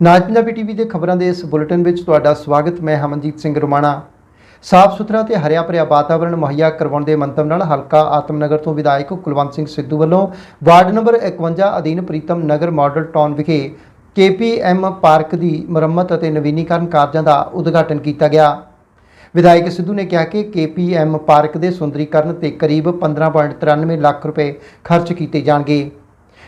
ਨਾਜ Punjabi TV ਦੇ ਖਬਰਾਂ ਦੇ ਇਸ ਬੁਲੇਟਿਨ ਵਿੱਚ ਤੁਹਾਡਾ ਸਵਾਗਤ, ਮੈਂ ਹਮਨਜੀਤ ਸਿੰਘ ਰੋਮਾਣਾ। ਸਾਫ਼ ਸੁਥਰਾ ਤੇ ਹਰਿਆ ਭਰਿਆ ਵਾਤਾਵਰਣ ਮੁਹੱਈਆ ਕਰਵਾਉਣ ਦੇ ਮੰਤਵ ਨਾਲ ਹਲਕਾ ਆਤਮਨਗਰ ਤੋਂ ਵਿਧਾਇਕ ਕੁਲਵੰਤ ਸਿੰਘ ਸਿੱਧੂ ਵੱਲੋਂ ਵਾਰਡ ਨੰਬਰ 51 ਅਧੀਨ ਪ੍ਰੀਤਮ ਨਗਰ ਮਾਡਲ ਟਾਊਨ ਵਿਖੇ ਕੇਪੀਐਮ ਪਾਰਕ ਦੀ ਮੁਰੰਮਤ ਅਤੇ ਨਵੀਨੀਕਰਨ ਕਾਰਜਾਂ ਦਾ ਉਦਘਾਟਨ ਕੀਤਾ ਗਿਆ। ਵਿਧਾਇਕ ਸਿੱਧੂ ਨੇ ਕਿਹਾ ਕਿ ਕੇਪੀਐਮ ਪਾਰਕ ਦੇ ਸੁੰਦਰੀਕਰਨ ਤੇ ਕਰੀਬ 15.93 ਲੱਖ ਰੁਪਏ ਖਰਚ ਕੀਤੇ ਜਾਣਗੇ।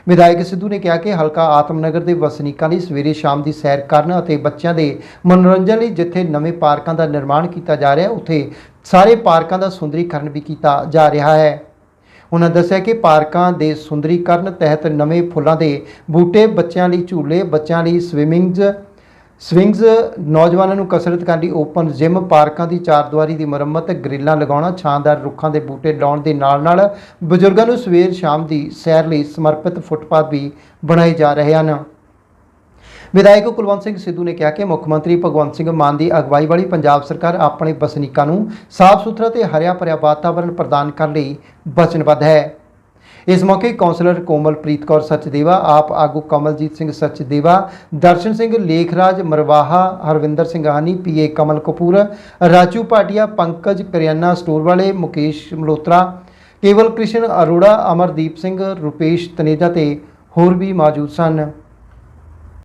ਵਿਧਾਇਕ ਸਿੱਧੂ ਨੇ ਕਿਹਾ ਕਿ ਹਲਕਾ ਆਤਮਨਗਰ ਦੇ ਵਸਨੀਕਾਂ ਲਈ ਸਵੇਰੇ ਸ਼ਾਮ ਦੀ ਸੈਰ ਕਰਨ ਅਤੇ ਬੱਚਿਆਂ ਦੇ ਮਨੋਰੰਜਨ ਲਈ ਜਿੱਥੇ ਨਵੇਂ ਪਾਰਕਾਂ ਦਾ ਨਿਰਮਾਣ ਕੀਤਾ ਜਾ ਰਿਹਾ ਉੱਥੇ ਸਾਰੇ ਪਾਰਕਾਂ ਦਾ ਸੁੰਦਰੀਕਰਨ ਵੀ ਕੀਤਾ ਜਾ ਰਿਹਾ ਹੈ। ਉਹਨਾਂ ਦੱਸਿਆ ਕਿ ਪਾਰਕਾਂ ਦੇ ਸੁੰਦਰੀਕਰਨ ਤਹਿਤ ਨਵੇਂ ਫੁੱਲਾਂ ਦੇ ਬੂਟੇ ਬੱਚਿਆਂ ਲਈ ਝੂਲੇ, ਬੱਚਿਆਂ ਲਈ ਸਵਿਮਿੰਗਸ ਸਵਿੰਗਸ ਨੌਜਵਾਨਾਂ ਨੂੰ ਕਸਰਤ ਕਰਨ ਲਈ ਓਪਨ ਜਿਮ, ਪਾਰਕਾਂ ਦੀ ਚਾਰਦੁਆਰੀ ਦੀ ਮੁਰੰਮਤ, ਗ੍ਰਿਲਾਂ ਲਗਾਉਣਾ, ਛਾਂਦਾਰ ਰੁੱਖਾਂ ਦੇ ਬੂਟੇ ਲਾਉਣ ਦੇ ਨਾਲ ਨਾਲ ਬਜ਼ੁਰਗਾਂ ਨੂੰ ਸਵੇਰ ਸ਼ਾਮ ਦੀ ਸੈਰ ਲਈ ਸਮਰਪਿਤ ਫੁੱਟਪਾਥ ਵੀ ਬਣਾਏ ਜਾ ਰਹੇ ਹਨ। ਵਿਧਾਇਕ ਕੁਲਵੰਤ ਸਿੰਘ ਸਿੱਧੂ ਨੇ ਕਿਹਾ ਕਿ ਮੁੱਖ ਮੰਤਰੀ ਭਗਵੰਤ ਸਿੰਘ ਮਾਨ ਦੀ ਅਗਵਾਈ ਵਾਲੀ ਪੰਜਾਬ ਸਰਕਾਰ ਆਪਣੇ ਵਸਨੀਕਾਂ ਨੂੰ ਸਾਫ਼ ਸੁਥਰਾ ਤੇ ਹਰਿਆ ਭਰਿਆ ਵਾਤਾਵਰਣ ਪ੍ਰਦਾਨ ਕਰਨ ਲਈ ਵਚਨਬੱਧ ਹੈ। ਇਸ ਮੌਕੇ ਕੌਂਸਲਰ ਕੋਮਲਪ੍ਰੀਤ ਕੌਰ ਸੱਚਦੇਵਾ, ਆਪ ਆਗੂ ਕਮਲਜੀਤ ਸਿੰਘ ਸੱਚਦੇਵਾ, ਦਰਸ਼ਨ ਸਿੰਘ ਲੇਖਰਾਜ, ਮਰਵਾਹਾ ਹਰਵਿੰਦਰ ਸਿੰਘ ਆਹਨੀ ਪੀਏ ਕਮਲ ਕਪੂਰ, ਰਾਜੂ ਭਾਟੀਆ, ਪੰਕਜ ਕਰਿਆਨਾ ਸਟੋਰ ਵਾਲੇ, ਮੁਕੇਸ਼ ਮਲੋਤਰਾ, ਕੇਵਲ ਕ੍ਰਿਸ਼ਨ ਅਰੋੜਾ, ਅਮਰਦੀਪ ਸਿੰਘ, ਰੁਪੇਸ਼ ਤਨੇਜਾ ਤੇ ਹੋਰ ਵੀ ਮੌਜੂਦ ਸਨ।